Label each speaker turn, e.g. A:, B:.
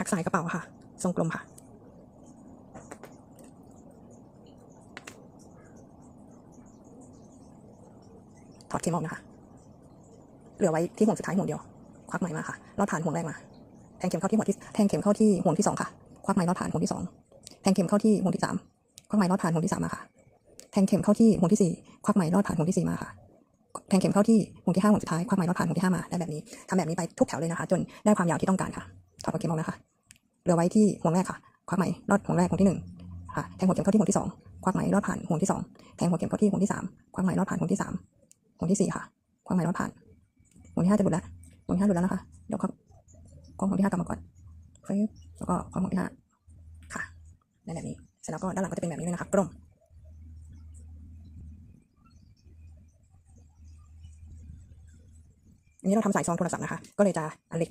A: ถักสายกระเป๋าค่ะ ทรงกลมค่ะ ถอดเข็มออกนะคะ เหลือไว้ที่ห่วงสุดท้ายห่วงเดียว ควักไหมมาค่ะ ลอดผ่านห่วงแรกมา แทงเข็มเข้าที่ห่วงที่ แทงเข็มเข้าที่ห่วงที่สองค่ะ ควักไหมลอดผ่านห่วงที่สอง แทงเข็มเข้าที่ห่วงที่สาม ควักไหมลอดผ่านห่วงที่สามมาค่ะ แทงเข็มเข้าที่ห่วงที่สี่ ควักไหมลอดผ่านห่วงที่สี่มาค่ะแทงเข็มเข้าที่ห่วงที่ห้าห่วงสุดท้ายควักไหมลอดผ่านห่วงที่ห้ามาได้แบบนี้ทำแบบนี้ไปทุกแถวเลยนะคะ จนได้ความยาวที่ต้องการค่ะถอดเข็มออกนะคะ เหลือไว้ที่ห่วงแรกค่ะ ควักไหมลอดห่วงแรกห่วงที่หนึ่งค่ะ แทงหัวเข็มเข้าที่ห่วงที่สองควักไหมลอดผ่านห่วงที่สองแทงหัวเข็มเข้าที่ห่วงที่สามควักไหมลอดผ่านห่วงที่สามห่วงที่สี่ค่ะ ควักไหมลอดผ่านห่วงที่ห้าจะหลุดแล้วห่วงที่ห้าหลุดแล้วนะคะ เดี๋ยวครับกล้องห่วงที่ห้ากลับมาก่อนแล้วก็ควักห่วงที่ห้าค่ะได้แบบนี้ เสร็จแล้วก็ด้านหลังก็จะเป็นแบบนี้เลยนะคะกลมอันนี้เราทำสายซองโทรศัพท์นะคะ ก็เลยจะอันเล็ก